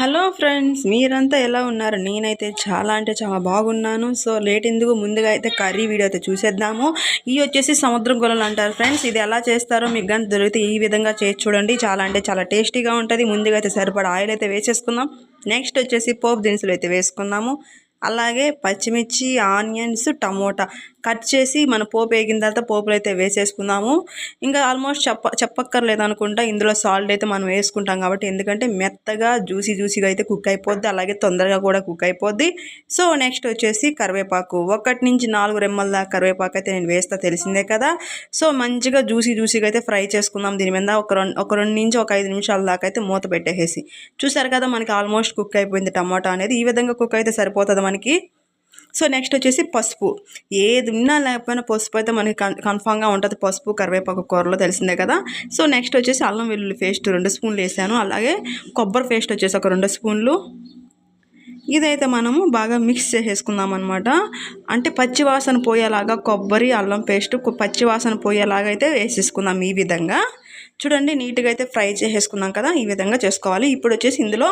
Hello friends మీరంతా ఎలా ఉన్నారు? నేనైతే చాలా అంటే చాలా బాగున్నాను. సో లేట్ ఎందుకు? ముందుగా అయితే కర్రీ వీడియో అయితే చూసేద్దాము. ఇవి వచ్చేసి సముద్రం గొల్లలు అంటారు ఫ్రెండ్స్. ఇది ఎలా చేస్తారో మీకు కానీ దొరికితే ఈ విధంగా చేసి చూడండి. చాలా అంటే చాలా టేస్టీగా ఉంటుంది. ముందుగా అయితే సరిపడా ఆయిల్ అయితే వేసేసుకుందాం. నెక్స్ట్ వచ్చేసి పోపు దినుసులు అయితే వేసుకుందాము. అలాగే పచ్చిమిర్చి ఆనియన్స్ టమోటా. కట్ చేసి మన పోపు వేగిన తర్వాత పోపులు అయితే వేసేసుకుందాము. ఇంకా ఆల్మోస్ట్ చెప్ప చెప్పక్కర్లేదు అనుకుంటా. ఇందులో సాల్ట్ అయితే మనం వేసుకుంటాం కాబట్టి ఎందుకంటే మెత్తగా జ్యూసీ జ్యూసీగా అయితే కుక్ అయిపోద్ది. అలాగే తొందరగా కూడా కుక్ అయిపోద్ది. సో నెక్స్ట్ వచ్చేసి కరివేపాకు. ఒకటి నుంచి నాలుగు రెమ్మల దాకా కరివేపాకు అయితే నేను వేస్తా తెలిసిందే కదా. సో మంచిగా జ్యూసీ జ్యూసీగా అయితే ఫ్రై చేసుకుందాం దీని మీద. ఒక రెండు ఒక రెండు నుంచి ఒక ఐదు నిమిషాల దాకా అయితే మూత పెట్టేసి చూసారు కదా మనకి ఆల్మోస్ట్ కుక్ అయిపోయింది టమాటా అనేది. ఈ విధంగా కుక్ అయితే సరిపోతుంది మనకి? సో నెక్స్ట్ వచ్చేసి పసుపు. ఏది ఉన్నా లేకపోయినా పసుపు అయితే మనకి కన్ కన్ఫామ్గా ఉంటుంది. పసుపు కరివేపాకు కూరలో తెలిసిందే కదా. సో నెక్స్ట్ వచ్చేసి అల్లం వెల్లుల్లి పేస్ట్ రెండు స్పూన్లు వేసాను. అలాగే కొబ్బరి పేస్ట్ వచ్చేసి ఒక రెండు స్పూన్లు. ఇదైతే మనము బాగా మిక్స్ చేసేసుకుందాం అనమాట అంటే పచ్చివాసన పోయేలాగా కొబ్బరి అల్లం పేస్ట్ పచ్చివాసన పోయేలాగా అయితే వేసేసుకుందాం ఈ విధంగా. చూడండి నీట్గా అయితే ఫ్రై చేసేసుకున్నాం కదా ఈ విధంగా చేసుకోవాలి. ఇప్పుడు వచ్చేసి ఇందులో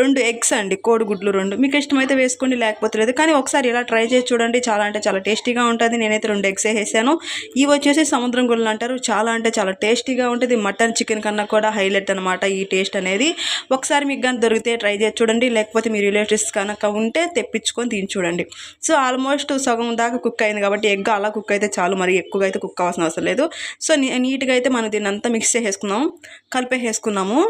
రెండు ఎగ్స్ అండి కోడిగుడ్లు రెండు. మీకు ఇష్టమైతే వేసుకోండి లేకపోతే లేదు. కానీ ఒకసారి ఇలా ట్రై చేసి చూడండి చాలా అంటే చాలా టేస్టీగా ఉంటుంది. నేనైతే రెండు ఎగ్స్ వేసాను. ఇవి వచ్చేసి సముద్రం గుళ్ళు అంటారు. చాలా అంటే చాలా టేస్టీగా ఉంటుంది. మటన్ చికెన్ కన్నా కూడా హైలైట్ అనమాట ఈ టేస్ట్ అనేది. ఒకసారి మీకు కానీ దొరికితే ట్రై చేసి చూడండి. లేకపోతే మీ రిలేటివ్స్ కనుక ఉంటే తెప్పించుకొని తిని చూడండి. సో ఆల్మోస్ట్ సగం దాకా కుక్ అయింది కాబట్టి ఎగ్ అలా కుక్ అయితే చాలు. మరి ఎక్కువగా అయితే కుక్ అవ్వాల్సిన అవసరం లేదు. సో నీట్గా అయితే మనం దీన్ని అంతా మిక్స్ చేసేసి వేసుకున్నాం కలిపేసేసుకున్నాము.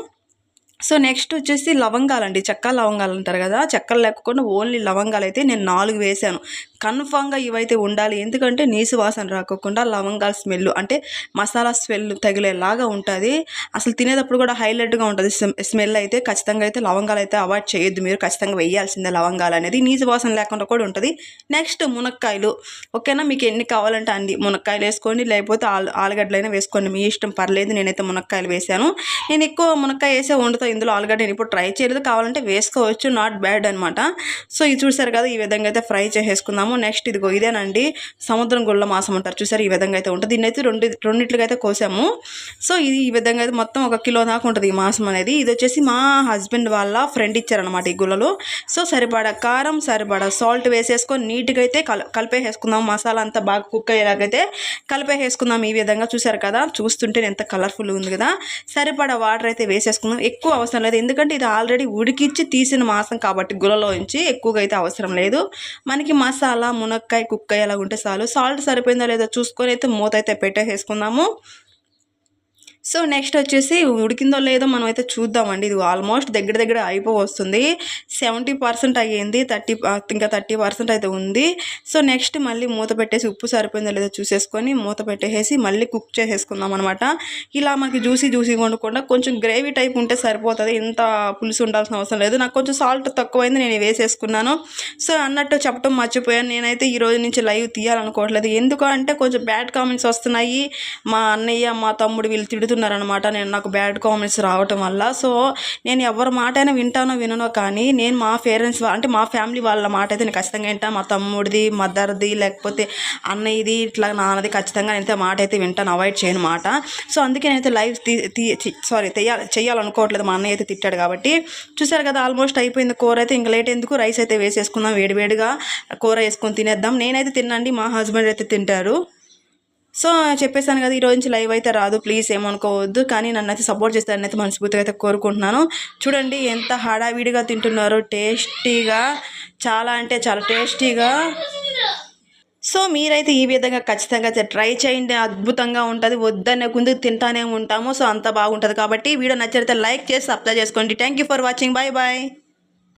సో నెక్స్ట్ వచ్చేసి లవంగాలు అండి చెక్క లవంగాలు అంటారు కదా చెక్కలు లేకుండా ఓన్లీ లవంగాలు అయితే నేను నాలుగు వేసాను. కన్ఫామ్గా ఇవైతే ఉండాలి. ఎందుకంటే నీసు వాసన రాకోకుండా లవంగాల స్మెల్ అంటే మసాలా స్మెల్ తగిలేలాగా ఉంటుంది. అసలు తినేటప్పుడు కూడా హైలైట్గా ఉంటుంది. స్మెల్ అయితే ఖచ్చితంగా అయితే లవంగాలు అయితే అవాయిడ్ చేయొద్దు. మీరు ఖచ్చితంగా వేయాల్సిందే లవంగాలు అనేది. నీసు వాసన లేకుండా కూడా ఉంటుంది. నెక్స్ట్ మునక్కాయలు. ఓకేనా? మీకు ఎన్ని కావాలంటే అన్ని మునక్కాయలు వేసుకోండి. లేకపోతే ఆలు ఆలుగడ్డలైనా వేసుకోండి. మీ ఇష్టం పర్లేదు. నేనైతే మునక్కాయలు వేసాను నేను ఎక్కువ మునక్కాయ వేసే వండుతా. ఇందులో ఆలుగడ్డ నేను ఇప్పుడు ట్రై చేయలేదు. కావాలంటే వేసుకోవచ్చు. నాట్ బ్యాడ్ అనమాట సో ఇది చూసారు కదా ఈ విధంగా అయితే ఫ్రై చేసేసుకుందాము. కోసాము నెక్స్ట్ ఇదిగో ఇదేనండి. సముద్రం గుళ్ళ మాసం అంటారు చూసారు? ఈ విధంగా అయితే ఉంటుంది. దీన్ని అయితే రెండు రెండింటిగా అయితే కోసాము. సో ఇది ఈ విధంగా అయితే మొత్తం ఒక కిలో దాకా ఉంటుంది ఈ మాసం అనేది. ఇది వచ్చేసి మా హస్బెండ్ వాళ్ళ ఫ్రెండ్ ఇచ్చారనమాట ఈ గుళ్ళలు. సో సరిపడా కారం సరిపడా సాల్ట్ వేసేసుకొని నీట్గా అయితే కల కలిపేసేసుకుందాం. మసాలా అంతా బాగా కుక్ అయ్యేలాగైతే కలిపేసేసుకుందాం ఈ విధంగా. చూసారు కదా? చూస్తుంటే ఎంత కలర్ఫుల్ ఉంది కదా? సరిపడా వాటర్ అయితే వేసేసుకుందాం. ఎక్కువ అవసరం లేదు. ఎందుకంటే ఇది ఆల్రెడీ ఉడికిచ్చి తీసిన మాసం కాబట్టి గులలో నుంచి ఎక్కువగా అయితే అవసరం లేదు. మనకి మసాలా అలా మునక్కాయ కుక్కాయ అలా ఉంటే చాలు. సాల్ట్ సరిపోయిందా లేదో చూసుకొని అయితే మూత అయితే పెట్టేసేసుకుందాము. సో నెక్స్ట్ వచ్చేసి ఉడికిందో లేదో మనం అయితే చూద్దామండి. ఇది ఆల్మోస్ట్ దగ్గర దగ్గర అయిపో వస్తుంది సెవెంటీ పర్సెంట్ అయ్యింది థర్టీ ఇంకా థర్టీ పర్సెంట్ అయితే ఉంది. సో నెక్స్ట్ మళ్ళీ మూత పెట్టేసి ఉప్పు సరిపోయిందో లేదో చూసేసుకొని మూత పెట్టేసి మళ్ళీ కుక్ చేసేసుకుందాం అనమాట ఇలా మనకి జ్యూసీ జ్యూసీ వండకుండా కొంచెం గ్రేవీ టైప్ ఉంటే సరిపోతుంది. ఇంత పులుసు ఉండాల్సిన అవసరం లేదు. నాకు కొంచెం సాల్ట్ తక్కువైంది నేను వేసేసుకున్నాను. సో అన్నట్టు చెప్పడం మర్చిపోయాను. నేనైతే ఈ రోజు నుంచి లైవ్ తీయాలనుకోవట్లేదు. ఎందుకంటే కొంచెం బ్యాడ్ కామెంట్స్ వస్తున్నాయి. మా అన్నయ్య మా తమ్ముడు వీళ్ళు తిడుతూ పెడుతున్నారనమాట నేను నాకు బ్యాడ్ కామెంట్స్ రావటం వల్ల. సో నేను ఎవరి మాట అయినా వింటానో విననో కానీ నేను మా పేరెంట్స్ అంటే మా ఫ్యామిలీ వాళ్ళ మాట అయితే నేను ఖచ్చితంగా వింటాను మా తమ్ముడిది మదర్ది లేకపోతే అన్నయ్యది ఇట్లా నాన్నది ఖచ్చితంగా నేనైతే మాట అయితే వింటాను అవాయిడ్ చేయను మాట. సో అందుకే నేనైతే లైవ్ తీ సారీ తెయ్యాలి చేయాలనుకోవట్లేదు మా అన్నయ్య అయితే తిట్టాడు కాబట్టి. చూసారు కదా ఆల్మోస్ట్ అయిపోయింది కూర అయితే. ఇంకా లేట్ ఎందుకు? రైస్ అయితే వేసేసుకుందాం వేడివేడిగా కూర వేసుకొని తినేద్దాం. నేనైతే తినండి మా హస్బెండ్ అయితే తింటారు. సో చెప్పేశాను కదా ఈరోజు నుంచి లైవ్ అయితే రాదు ప్లీజ్ ఏమనుకోవద్దు కానీ నన్ను అయితే సపోర్ట్ చేస్తారని అయితే మనస్ఫూర్తిగా అయితే కోరుకుంటున్నాను. చూడండి ఎంత హడావిడిగా తింటున్నారో టేస్టీగా చాలా అంటే చాలా టేస్టీగా. సో మీరైతే ఈ విధంగా ఖచ్చితంగా ట్రై చేయండి అద్భుతంగా ఉంటుంది వద్దనే ముందు తింటానే ఉంటాము సో అంత బాగుంటుంది కాబట్టి వీడియో నచ్చితే లైక్ చేసి సబ్స్క్రైబ్ చేసుకోండి. Thank for watching bye bye